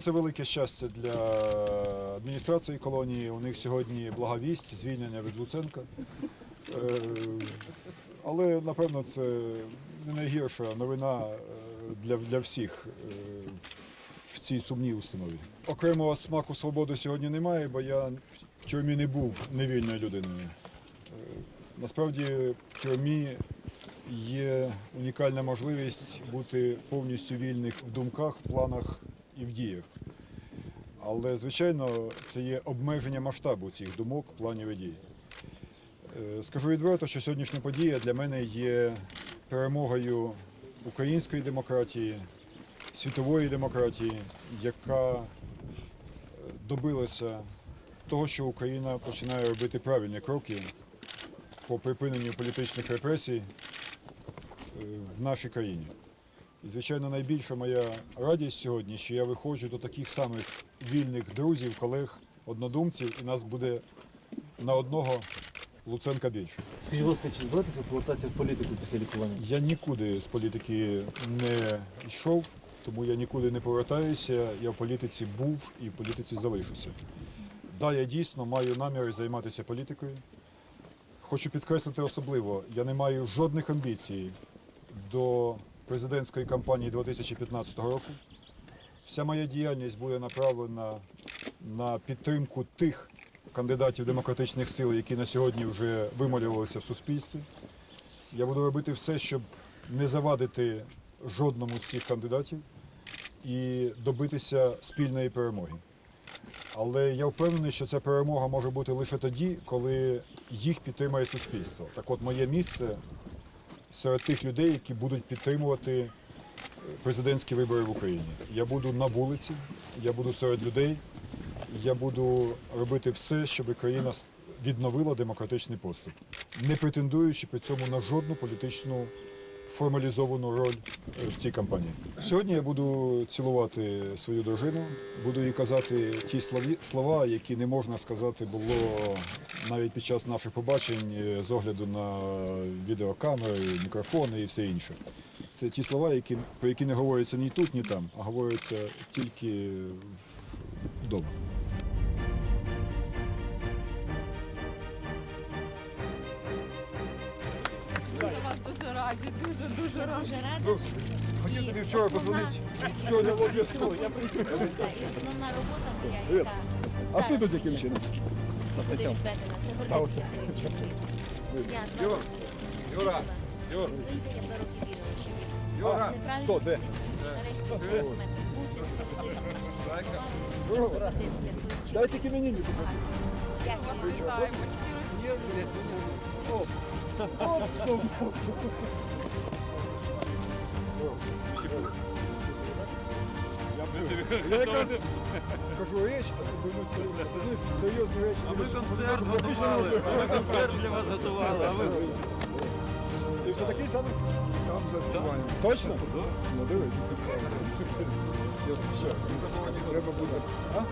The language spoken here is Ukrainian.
Це велике щастя для адміністрації колонії. У них сьогодні благовість, звільнення від Луценка. Е, Але напевно це не найгірша новина е, для, для всіх е, в цій сумній установі. Окремого смаку свободи сьогодні немає, бо я в тюрмі не був невільною людиною. Насправді в тюрмі є унікальна можливість бути повністю вільних в думках, планах і в діях. Але, звичайно, це є обмеження масштабу цих думок, планів і дій. Е, Скажу відверто, що сьогоднішня подія для мене є перемогою української демократії, світової демократії, яка е, добилася того, що Україна починає робити правильні кроки по припиненню політичних репресій е, в нашій країні. І, звичайно, найбільша моя радість сьогодні, що я виходжу до таких самих вільних друзів, колег, однодумців, і нас буде на одного Луценка більше. Скажіть, будь ласка, чи збираєтеся повертатися в політику після лікування? Я нікуди з політики не йшов, тому я нікуди не повертаюся. Я в політиці був і в політиці залишуся. Да, я дійсно маю наміри займатися політикою. Хочу підкреслити особливо, я не маю жодних амбіцій до президентської кампанії 2015 року. Вся моя діяльність буде направлена на підтримку тих кандидатів демократичних сил, які на сьогодні вже вималювалися в суспільстві. Я буду робити все, щоб не завадити жодному з цих кандидатів і добитися спільної перемоги. Але я впевнений, що ця перемога може бути лише тоді, коли їх підтримає суспільство. Так от моє місце серед тих людей, які будуть підтримувати е, президентські вибори в Україні. Я буду на вулиці, я буду серед людей, я буду робити все, щоб країна відновила демократичний поступ, не претендуючи при цьому на жодну політичну формалізовану роль е, в цій кампанії. Сьогодні я буду цілувати свою дружину, буду їй казати ті слова, які не можна сказати було навіть під час наших побачень е, з огляду на відеокамери, мікрофони і все інше. Це ті слова, які, про які не говоряться ні тут, ні там, а говоряться тільки вдома. За вас дуже раді, дуже дуже раді. Дуже рада. Хотів тобі вчора основна- позвонити, що не було зв'язку. Я і основна робота моя, Привіт. яка А ти тут яким чином? буде відведена, це гордитися своїм чоловіком. Я з вами Юра, Юра. Вийде, я два роки вірила, що він Юра, неправильно хто, де? слідує. Нарешті цей момент відбувся, справедливо. Я буду гордитися своїм Дай чоловіком. тільки мені не Як він? вітаємо щиро щиро. Я якраз кажу річ, а ти думаєш, тоді серйозну річ. А ми концерт готували, а ми концерт для вас готували, а ви Ти все такий самий? Там заспіваємо. Точно? Ну дивись. Що, треба буде. А?